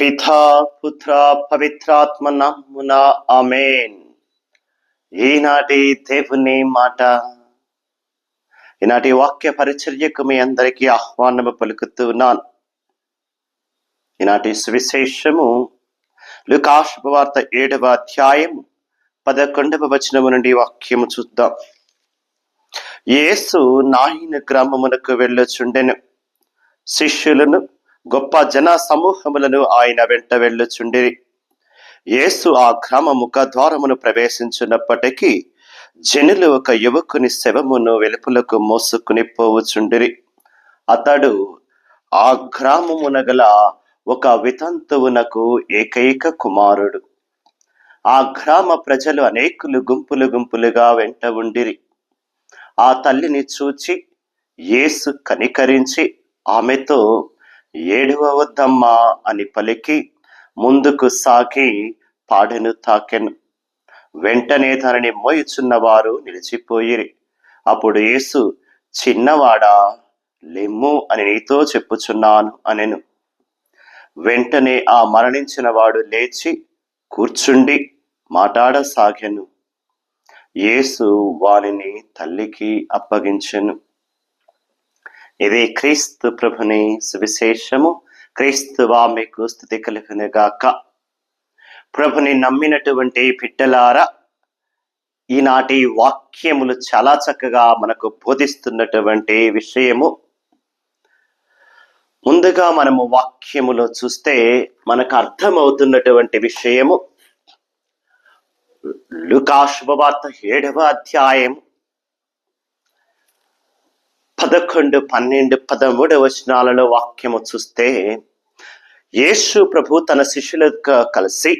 పితా పుత్ర పవిత్రాత్మ నమ్మున అమేన్ ఈనాటి దేవుని మాట ఈనాటి వాక్య పరిచర్యకు మీ అందరికీ ఆహ్వానము పలుకుతున్నాను. ఈనాటి సువిశేషము లుకాశుభవార్త ఏడవ అధ్యాయం పదకొండవ వచనము నుండి వాక్యము చూద్దాం. యేసు నాయన గ్రామమునకు వెళ్ళొచ్చుండెను శిష్యులను గొప్ప జన సమూహములను ఆయన వెంట వెళ్ళుచుండిరి. యేసు ఆ గ్రామ ముఖద్వారమును ప్రవేశించినప్పటికీ జనులు ఒక యువకుని శవమును వెలుపులకు మోసుకుని పోవుచుండిరి. అతడు ఆ గ్రామమున గల ఒక వితంతువునకు ఏకైక కుమారుడు. ఆ గ్రామ ప్రజలు అనేకులు గుంపులు గుంపులుగా వెంట ఉండిరి. ఆ తల్లిని చూచి యేసు కనికరించి ఆమెతో ఏడవద్దమ్మా అని పలికి ముందుకు సాగి పాడెను తాకెను. వెంటనే తనని మోయిచున్నవారు నిలిచిపోయిరి. అప్పుడు యేసు చిన్నవాడా లెమ్ము అని నీతో చెప్పుచున్నాను అనెను. వెంటనే ఆ మరణించిన వాడు లేచి కూర్చుండి మాట్లాడసాగెను యేసు వానిని తల్లికి అప్పగించెను. ఇది క్రీస్తు ప్రభుని సువిశేషము. క్రీస్తు వామికు స్థుతి కలుగునుగాక ప్రభుని నమ్మినటువంటి బిడ్డలారా ఈనాటి వాక్యములు చాలా చక్కగా మనకు బోధిస్తున్నటువంటి విషయము. ముందుగా మనము వాక్యములో చూస్తే మనకు అర్థమవుతున్నటువంటి విషయము. లుకాశుభవార్త ఏడవ అధ్యాయం పదకొండు పన్నెండు పదమూడు వచనాలలో వాక్యము చూస్తే యేసు ప్రభు తన శిష్యులతో కలిసి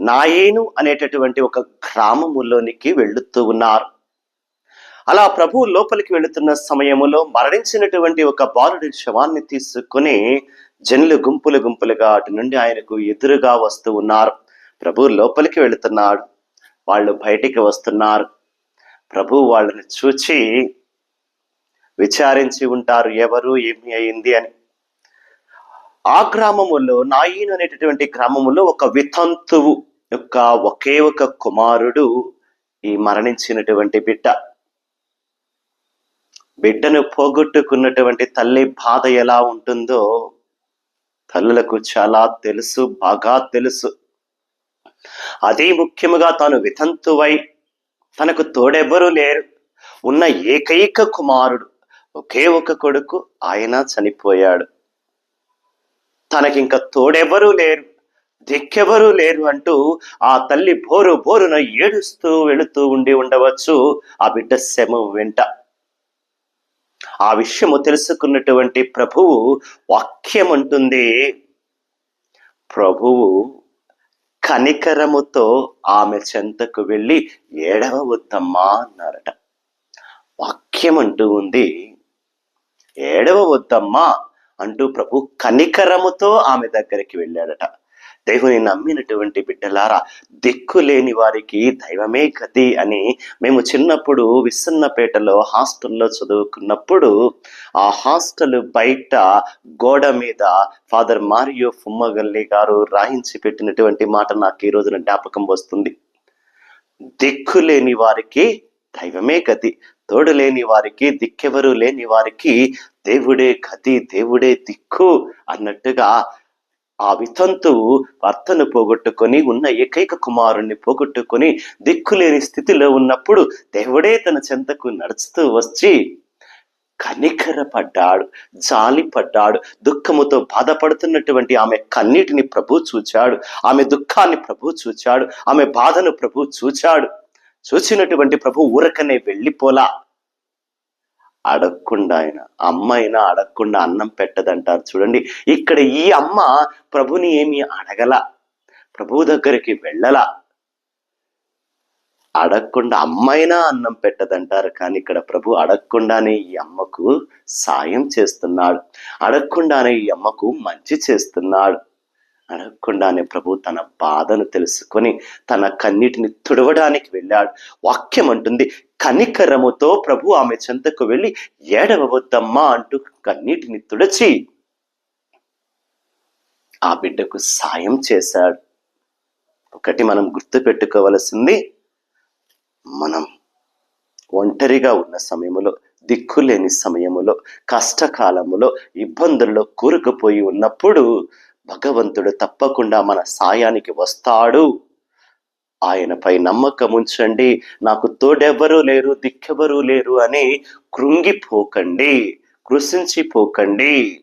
నాయేను అనేటటువంటి ఒక గ్రామములోనికి వెళుతూ ఉన్నారు. అలా ప్రభు లోపలికి వెళుతున్న సమయములో మరణించినటువంటి ఒక బాలుడి శవాన్ని తీసుకుని జనులు గుంపులు గుంపులుగా అటు నుండి ఆయనకు ఎదురుగా వస్తూ ఉన్నారు. ప్రభు లోపలికి వెళుతున్నాడు. వాళ్ళు బయటికి వస్తున్నారు. ప్రభు వాళ్ళని చూచి విచారించి ఉంటారు. ఎవరు? ఏమి అయింది అని. ఆ గ్రామములో నాయిన్ అనేటటువంటి గ్రామములో ఒక వితంతువు యొక్క ఒకే ఒక కుమారుడు ఈ మరణించినటువంటి బిడ్డ. బిడ్డను పోగొట్టుకున్నటువంటి తల్లి బాధ ఎలా ఉంటుందో తల్లులకు చాలా తెలుసు బాగా తెలుసు. అదే ముఖ్యముగా తాను వితంతువై తనకు తోడెవ్వరూ లేరు. ఉన్న ఏకైక కుమారుడు ఒకే ఒక కొడుకు ఆయన చనిపోయాడు. తనకింక తోడెవరూ లేరు దిక్కెవరూ లేరు అంటూ ఆ తల్లి బోరు బోరున ఏడుస్తూ వెళుతూ ఉండి ఉండవచ్చు ఆ బిడ్డ శమ వెంట. ఆ విషయము తెలుసుకున్నటువంటి ప్రభువు వాక్యం అంటుంది ప్రభువు కనికరముతో ఆమె చెంతకు వెళ్ళి ఏడవ వద్దమ్మా అన్నారట. వాక్యం అంటూ ఉంది. ఏడవ వద్దమ్మా అంటూ ప్రభు కనికరముతో ఆమె దగ్గరికి వెళ్ళాడట. దేవుని నమ్మినటువంటి బిడ్డలారా దిక్కు లేని వారికి దైవమే గతి అని మేము చిన్నప్పుడు విస్సన్నపేటలో హాస్టల్లో చదువుకున్నప్పుడు ఆ హాస్టల్ బయట గోడ మీద ఫాదర్ మారియో ఫుమ్మగల్లి గారు రాయించి పెట్టినటువంటి మాట నాకు ఈ రోజున జ్ఞాపకం వస్తుంది. దిక్కు లేని వారికి దైవమే గతి. తోడు లేని వారికి దిక్కెవరు లేని వారికి దేవుడే గతి దేవుడే దిక్కు అన్నట్టుగా ఆ వితంతువు భర్తను పోగొట్టుకొని ఉన్న ఏకైక కుమారుణ్ణి పోగొట్టుకొని దిక్కులేని స్థితిలో ఉన్నప్పుడు దేవుడే తన చెంతకు నడుచుతూ వచ్చి కనికరపడ్డాడు జాలి పడ్డాడు దుఃఖముతో బాధపడుతున్నటువంటి ఆమె కన్నీటిని ప్రభు చూచాడు ఆమె దుఃఖాన్ని ప్రభు చూచాడు ఆమె బాధను ప్రభు చూచాడు. చూసినటువంటి ప్రభు ఊరకనే వెళ్ళిపోలా. అడగకుండా ఆయన అమ్మ అయినా అడగకుండా అన్నం పెట్టదంటారు. చూడండి ఇక్కడ ఈ అమ్మ ప్రభుని ఏమి అడగల. ప్రభు దగ్గరికి వెళ్ళలా. అడగకుండా అమ్మైనా అన్నం పెట్టదంటారు. కానీ ఇక్కడ ప్రభు అడగకుండానే ఈ అమ్మకు సాయం చేస్తున్నాడు. అడగకుండానే ఈ అమ్మకు మంచి చేస్తున్నాడు. అడగకుండానే ప్రభు తన బాధను తెలుసుకొని తన కన్నీటిని తుడవడానికి వెళ్ళాడు. వాక్యం అంటుంది కనికరముతో ప్రభు ఆమె చెంతకు వెళ్ళి ఏడవద్దమ్మా అంటూ కన్నీటిని తుడచి ఆ బిడ్డకు సాయం చేశాడు. ఒకటి మనం గుర్తు పెట్టుకోవలసింది మనం ఒంటరిగా ఉన్న సమయములో దిక్కులేని సమయములో కష్టకాలములో ఇబ్బందుల్లో కూరుకుపోయి ఉన్నప్పుడు భగవంతుడు తప్పకుండా మన సాయానికి వస్తాడు. ఆయనపై నమ్మకం ఉంచండి. నాకు తోడెవ్వరూ లేరు దిక్కెవరూ లేరు అని కృంగిపోకండి కృషించిపోకండి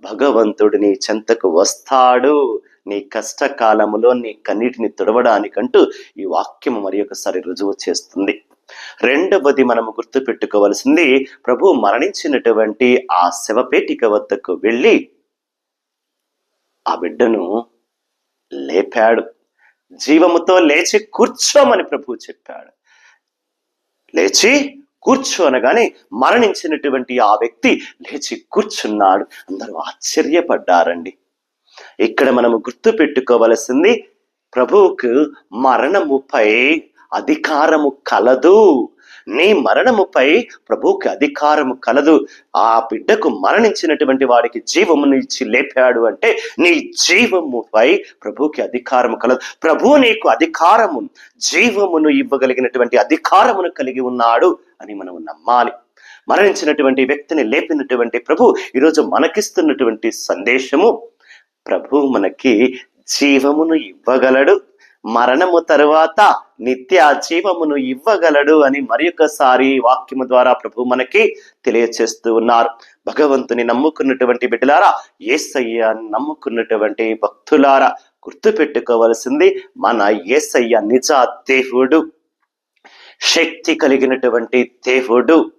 భగవంతుడు నీ చెంతకు వస్తాడు. నీ కష్టకాలములో నీ కన్నీటిని తుడవడానికంటూ ఈ వాక్యము మరి ఒకసారి రుజువు చేస్తుంది. రెండవది మనము గుర్తుపెట్టుకోవలసింది ప్రభు మరణించినటువంటి ఆ శవపేటిక వద్దకు వెళ్ళి ఆ బిడ్డను లేపాడు. జీవముతో లేచి కూర్చోమని ప్రభువు చెప్పాడు. లేచి కూర్చో అనగానే మరణించినటువంటి ఆ వ్యక్తి లేచి కూర్చున్నాడు. అందరూ ఆశ్చర్యపడ్డారండి. ఇక్కడ మనము గుర్తు పెట్టుకోవలసింది ప్రభువుకు మరణముపై అధికారము కలదు. నీ మరణముపై ప్రభువుకి అధికారము కలదు. ఆ బిడ్డకు మరణించినటువంటి వాడికి జీవమును ఇచ్చి లేపాడు అంటే నీ జీవముపై ప్రభువుకి అధికారము కలదు. ప్రభు నీకు అధికారము జీవమును ఇవ్వగలిగినటువంటి అధికారమును కలిగి ఉన్నాడు అని మనం నమ్మాలి. మరణించినటువంటి వ్యక్తిని లేపినటువంటి ప్రభు ఈరోజు మనకిస్తున్నటువంటి సందేశము ప్రభు మనకి జీవమును ఇవ్వగలడు. మరణము తరువాత నిత్య జీవమును ఇవ్వగలడు అని మరి ఒకసారి వాక్యము ద్వారా ప్రభు మనకి తెలియచేస్తూ ఉన్నారు. భగవంతుని నమ్ముకున్నటువంటి బిడ్డలారా ఏసయ్య నమ్ముకున్నటువంటి భక్తులారా గుర్తుపెట్టుకోవలసింది మన ఏసయ్య నిజ దేవుడు శక్తి కలిగినటువంటి దేవుడు.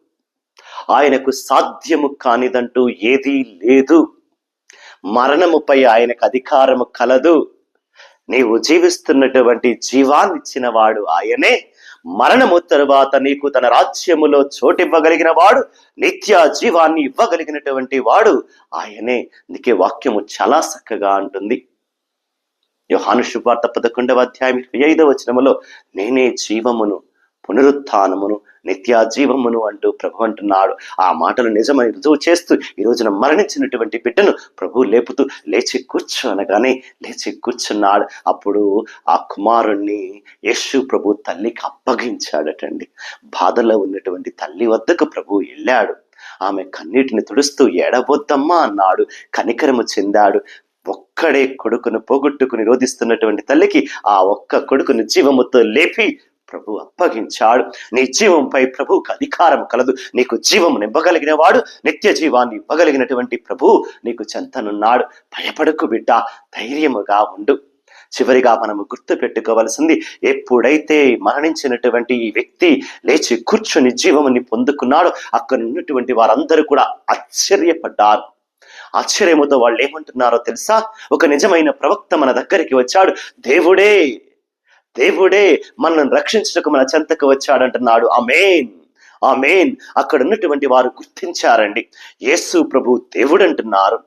ఆయనకు సాధ్యము కానిదంటూ ఏదీ లేదు. మరణముపై ఆయనకు అధికారము కలదు. నీవు జీవిస్తున్నటువంటి జీవాన్నిచ్చిన వాడు ఆయనే. మరణము తరువాత నీకు తన రాజ్యములో చోటివ్వగలిగిన వాడు నిత్య జీవాన్ని ఇవ్వగలిగినటువంటి వాడు ఆయనే. నీకే వాక్యము చాలా చక్కగా అంటుంది. యోహాను శుభార్త పదకొండవ అధ్యాయం ఇరవై ఐదవ వచనములో నేనే జీవమును పునరుత్నమును నిత్యాజీవమును అంటూ ప్రభు అంటున్నాడు. ఆ మాటలు నిజమని రుజువు చేస్తూ ఈ రోజున మరణించినటువంటి బిడ్డను ప్రభు లేపుతూ లేచి కూర్చో అనగానే లేచి కూర్చున్నాడు. అప్పుడు ఆ కుమారుణ్ణి యశు ప్రభు తల్లికి అప్పగించాడటండి. బాధలో ఉన్నటువంటి తల్లి వద్దకు ప్రభు వెళ్ళాడు. ఆమె కన్నీటిని తుడుస్తూ ఏడవద్దమ్మా అన్నాడు. కనికరము చెందాడు. ఒక్కడే కొడుకును పోగొట్టుకుని రోధిస్తున్నటువంటి తల్లికి ఆ ఒక్క కొడుకును జీవముతో లేపి ప్రభు అప్పగించాడు. నీ జీవంపై ప్రభువుకు అధికారం కలదు. నీకు జీవం నివ్వగలిగిన వాడు నిత్య జీవాన్ని ఇవ్వగలిగినటువంటి ప్రభు నీకు చెంతనున్నాడు. భయపడకు బిడ్డ ధైర్యముగా ఉండు. చివరిగా మనము గుర్తు పెట్టుకోవలసింది ఎప్పుడైతే మరణించినటువంటి ఈ వ్యక్తి లేచి కూర్చుని జీవముని పొందుకున్నాడో అక్కడ ఉన్నటువంటి వారందరూ కూడా ఆశ్చర్యపడ్డారు. ఆశ్చర్యముతో వాళ్ళు ఏమంటున్నారో తెలుసా? ఒక నిజమైన ప్రవక్త మన దగ్గరికి వచ్చాడు. దేవుడే దేవుడే మనల్ని రక్షించటకు మన చెంతకు వచ్చాడంటున్నాడు. ఆమెన్. ఆమెన్. అక్కడ ఉన్నటువంటి వారు గుర్తించారండి. యేసు ప్రభు దేవుడు అంటున్నారు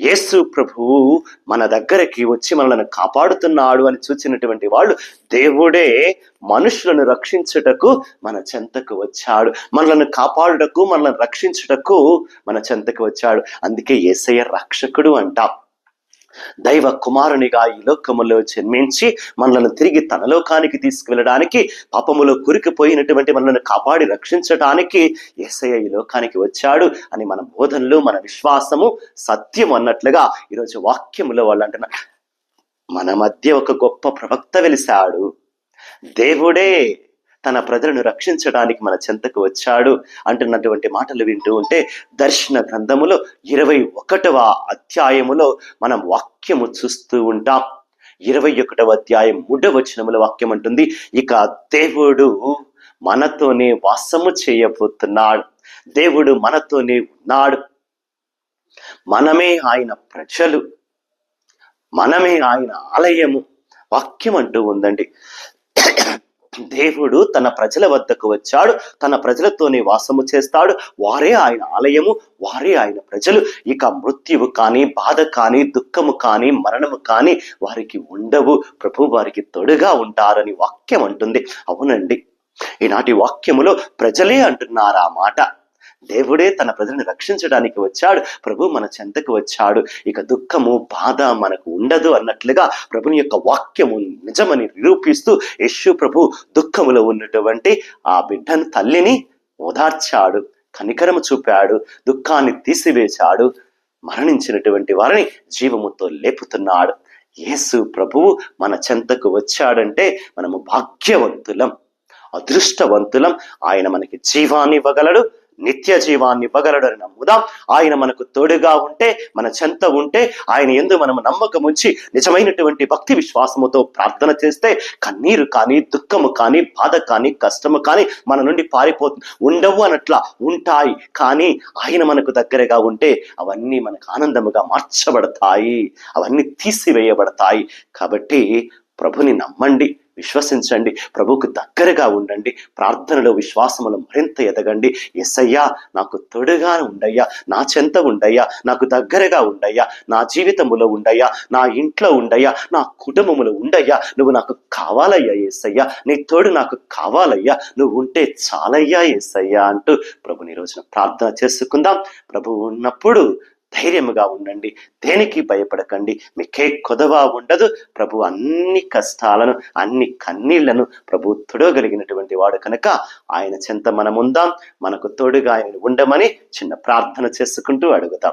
యేసు ప్రభువు మన దగ్గరికి వచ్చి మనల్ని కాపాడుతున్నాడు అని చూచినటువంటి వాళ్ళు దేవుడే మనుషులను రక్షించుటకు మన చెంతకు వచ్చాడు. మనల్ని కాపాడుటకు మనల్ని రక్షించుటకు మన చెంతకు వచ్చాడు. అందుకే ఏసయ్య రక్షకుడు అంటాం. దైవ కుమారునిగా ఈ లోకములో జన్మించి మనలను తిరిగి తన లోకానికి తీసుకువెళ్ళడానికి పాపములో కురికిపోయినటువంటి మనల్ని కాపాడి రక్షించడానికి యేసయ్య ఈ లోకానికి వచ్చాడు అని మన బోధనలు మన విశ్వాసము సత్యం అన్నట్లుగా ఈరోజు వాక్యములో వాళ్ళు అంటున్నారు. మన మధ్య ఒక గొప్ప ప్రవక్త వెలిశాడు. దేవుడే తన ప్రజలను రక్షించడానికి మన చెంతకు వచ్చాడు అంటున్నటువంటి మాటలు వింటూ ఉంటే దర్శన గ్రంథములో ఇరవై ఒకటవ అధ్యాయములో మనం వాక్యము చూస్తూ ఉంటాం. ఇరవై ఒకటవ అధ్యాయం మూడవ వచనముల వాక్యం అంటుంది ఇక దేవుడు మనతోనే వాసము చేయబోతున్నాడు. దేవుడు మనతోనే ఉన్నాడు. మనమే ఆయన ప్రజలు. మనమే ఆయన ఆలయము. వాక్యం అంటూ ఉందండి. దేవుడు తన ప్రజల వద్దకు వచ్చాడు. తన ప్రజలతోనే వాసము చేస్తాడు. వారే ఆయన ఆలయము వారే ఆయన ప్రజలు. ఇక మృత్యువు కానీ బాధ కానీ దుఃఖము కానీ మరణము కానీ వారికి ఉండవు. ప్రభు వారికి తొడుగా ఉంటారని వాక్యం అంటుంది. అవునండి. ఈనాటి వాక్యములో ప్రజలే అంటున్నారు ఆ మాట. దేవుడే తన ప్రజలను రక్షించడానికి వచ్చాడు. ప్రభు మన చెంతకు వచ్చాడు. ఇక దుఃఖము బాధ మనకు ఉండదు అన్నట్లుగా ప్రభుని యొక్క వాక్యము నిజమని నిరూపిస్తూ యశు ప్రభు దుఃఖములో ఉన్నటువంటి ఆ బిడ్డను తల్లిని ఓదార్చాడు. కనికరము చూపాడు. దుఃఖాన్ని తీసివేశాడు. మరణించినటువంటి వారిని జీవముతో లేపుతున్నాడు. యేసు ప్రభువు మన చెంతకు వచ్చాడంటే మనము భాగ్యవంతులం అదృష్టవంతులం. ఆయన మనకి జీవాన్ని ఇవ్వగలడు. నిత్య జీవాన్ని ఇవ్వగలడని నమ్ముదాం. ఆయన మనకు తోడుగా ఉంటే మన చెంత ఉంటే ఆయన ఎందు మనము నమ్మకం ఉంచి నిజమైనటువంటి భక్తి విశ్వాసముతో ప్రార్థన చేస్తే కన్నీరు కానీ దుఃఖము కానీ బాధ కానీ కష్టము కానీ మన నుండి పారిపోతుంది ఉండవు అన్నట్లా ఉంటాయి. కానీ ఆయన మనకు దగ్గరగా ఉంటే అవన్నీ మనకు ఆనందముగా మార్చబడతాయి. అవన్నీ తీసివేయబడతాయి. కాబట్టి ప్రభుని నమ్మండి. విశ్వసించండి. ప్రభువుకు దగ్గరగా ఉండండి. ప్రార్థనలో విశ్వాసములు మరింత ఎదగండి. ఎస్సయ్యా నాకు తోడుగా ఉండయ్యా. నా చెంత ఉండయ్యా. నాకు దగ్గరగా ఉండయ్యా. నా జీవితములో ఉండయ్యా. నా ఇంట్లో ఉండయ్యా. నా కుటుంబములో ఉండయ్యా. నువ్వు నాకు కావాలయ్యా ఏసయ్యా. నీ తోడు నాకు కావాలయ్యా. నువ్వు ఉంటే చాలయ్యా ఏసయ్యా అంటూ ప్రభుని రోజున ప్రార్థన చేసుకుందాం. ప్రభు ఉన్నప్పుడు ధైర్యముగా ఉండండి దేనికి భయపడకండి. మీకే కొదవ ఉండదు. ప్రభు అన్ని కష్టాలను అన్ని కన్నీళ్ళను ప్రభు తొడగలిగినటువంటి వాడు కనుక ఆయన చెంత మనం ఉందాం మనకు తోడుగా ఆయన ఉండమని చిన్న ప్రార్థన చేసుకుంటూ అడుగుతాం.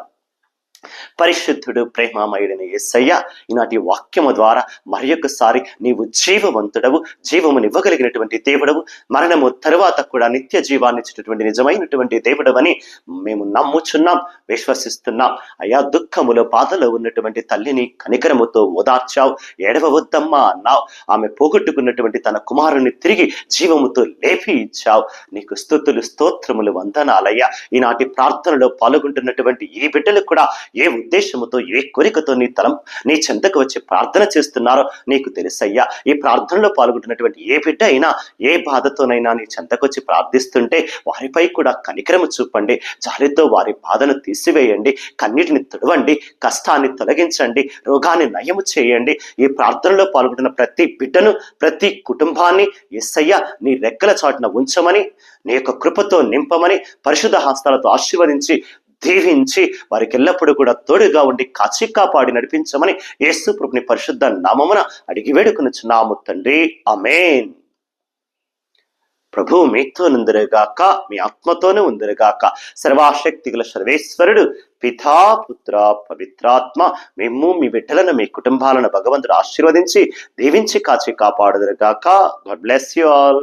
పరిశుద్ధుడు ప్రేమామయుడైన ఎస్సయ్య ఈనాటి వాక్యము ద్వారా మరి ఒక్కసారి నీవు జీవవంతుడవు జీవమునివ్వగలిగినటువంటి దేవుడవు మరణము తరువాత కూడా నిత్య జీవాన్ని నిజమైనటువంటి దేవుడవని మేము నమ్ముచున్నాం విశ్వసిస్తున్నాం. అయా దుఃఖములో బాధలో ఉన్నటువంటి తల్లిని కనికరముతో ఓదార్చావు ఏడవద్దమ్మా అన్నావు. ఆమె పోగొట్టుకున్నటువంటి తన కుమారుని తిరిగి జీవముతో లేపి ఇచ్చావు. నీకు స్తుతులు స్తోత్రములు వందనాలయ్యా. ఈనాటి ప్రార్థనలో పాల్గొంటున్నటువంటి ఈ బిడ్డలు కూడా ఏ ఉద్దేశముతో ఏ కోరికతో నీ తలం నీ చెంతకు వచ్చి ప్రార్థన చేస్తున్నారో నీకు తెలుసయ్యా. ఈ ప్రార్థనలో పాల్గొంటున్నటువంటి ఏ బిడ్డ అయినా ఏ బాధతోనైనా నీ చెంతకు వచ్చి ప్రార్థిస్తుంటే వారిపై కూడా కనికరము చూపండి. జాలితో వారి బాధను తీసివేయండి. కన్నిటిని తుడవండి. కష్టాన్ని తొలగించండి. రోగాన్ని నయము చేయండి. ఈ ప్రార్థనలో పాల్గొంటున్న ప్రతి బిడ్డను ప్రతి కుటుంబాన్ని ఎస్సయ్య నీ రెక్కల చాటున ఉంచమని నీ యొక్క కృపతో నింపమని పరిశుద్ధ హస్తాలతో ఆశీర్వదించి దీవించి వారికి ఎల్లప్పుడూ కూడా తోడుగా ఉండి కాచి కాపాడి నడిపించమని యేసు ప్రభుని పరిశుద్ధ నామమున అడిగి వేడుకొనుచున్నాము తండ్రి. అమేన్ ప్రభు మీతో నుందిరుగాక మీ ఆత్మతోనే ఉందిరుగాక. సర్వాశక్తి గల సర్వేశ్వరుడు పితా పుత్ర పవిత్రాత్మ మేము మీ బిడ్డలను మీ కుటుంబాలను భగవంతుడు ఆశీర్వదించి దీవించి కాచి కాపాడుదురుగాక. God bless you all.